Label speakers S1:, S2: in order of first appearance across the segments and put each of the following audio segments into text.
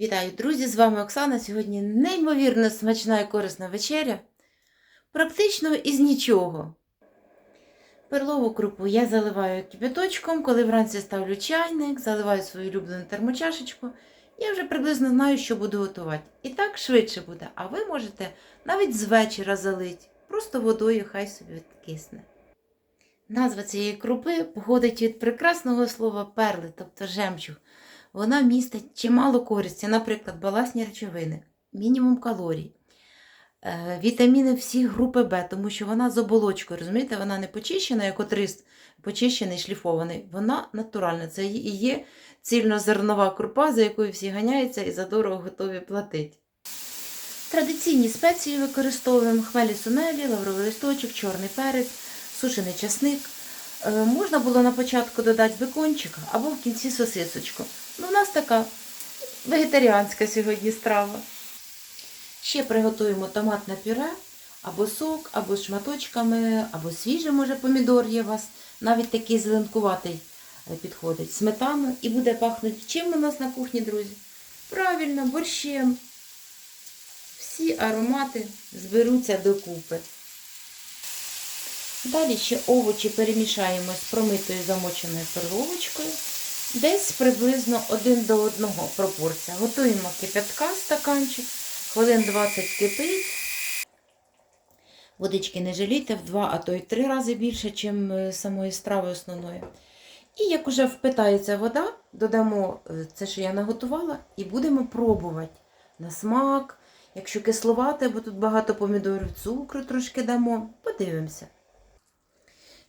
S1: Вітаю, друзі! З вами Оксана. Сьогодні неймовірно смачна і корисна вечеря. Практично із нічого. Перлову крупу я заливаю кипяточком, коли вранці ставлю чайник, заливаю свою улюблену термочашечку. Я вже приблизно знаю, що буду готувати. І так швидше буде. А ви можете навіть з вечора залити, просто водою хай собі відкисне. Назва цієї крупи походить від прекрасного слова перли, тобто жемчуг. Вона містить чимало користі, наприклад, баласні речовини, мінімум калорій, е, вітаміни всі групи Б, тому що вона з оболочкою, розумієте, вона не почищена, як отрис, почищений, шліфований. Вона натуральна. Це і є цільнозернова крупа, за якою всі ганяються і задорого готові платити. Традиційні спеції використовуємо хмелі сунелі, лавровий листочок, чорний перець, сушений часник. Е, Можна було на початку додати бекончик або в кінці сосисочку. Ну, у нас така вегетаріанська сьогодні страва. Ще приготуємо томатне пюре, або сок, або з шматочками, або свіжий, може, помідор є у вас. Навіть такий зеленкуватий е, підходить. Сметану і буде пахнути чим у нас на кухні, друзі? Правильно, борщем. Всі аромати зберуться докупи. Далі ще овочі перемішаємо з промитою замоченою перловочкою. Десь приблизно один до одного пропорція. Готуємо кипятка стаканчик, хвилин 20 кипить. Водички не жалійте в два, а то й три рази більше, ніж самої страви основної. І як уже впитається вода, додамо е, це, що я наготувала, і будемо пробувати на смак. Якщо кислувати, бо тут багато помідорів, цукру трошки дамо, подивимося.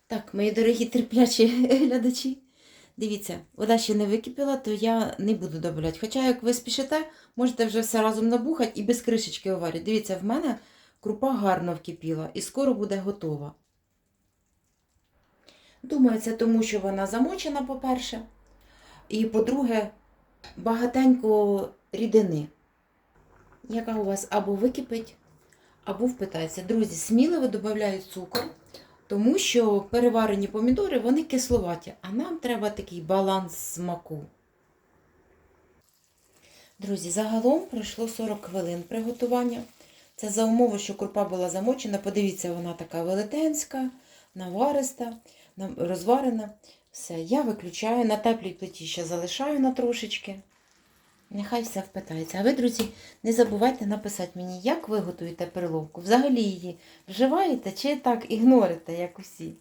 S1: Так, мої дорогі терплячі глядачі, дивіться, вода ще не википіла, то я не буду додавати. Хоча, як ви спішите, можете вже все разом набухати і без кришечки оварити. Дивіться, в мене крупа гарно вкипіла і скоро буде готова. Думаю, це тому, що вона замочена, по-перше. І, по-друге, багатенько рідини, яка у вас або википить, або впитається. Друзі, сміливо додають цукор. Тому що переварені помідори, вони кисловаті, а нам треба такий баланс смаку. Друзі, загалом пройшло 40 хвилин приготування. Це за умови, що крупа була замочена. Подивіться, вона така велетенська, навариста, розварена. Все, я виключаю, на теплій плиті ще залишаю на трошечки. Нехай все впитається. А ви, друзі, не забувайте написати мені, як ви готуєте перловку. Взагалі її вживаєте чи так ігнорите, як усі.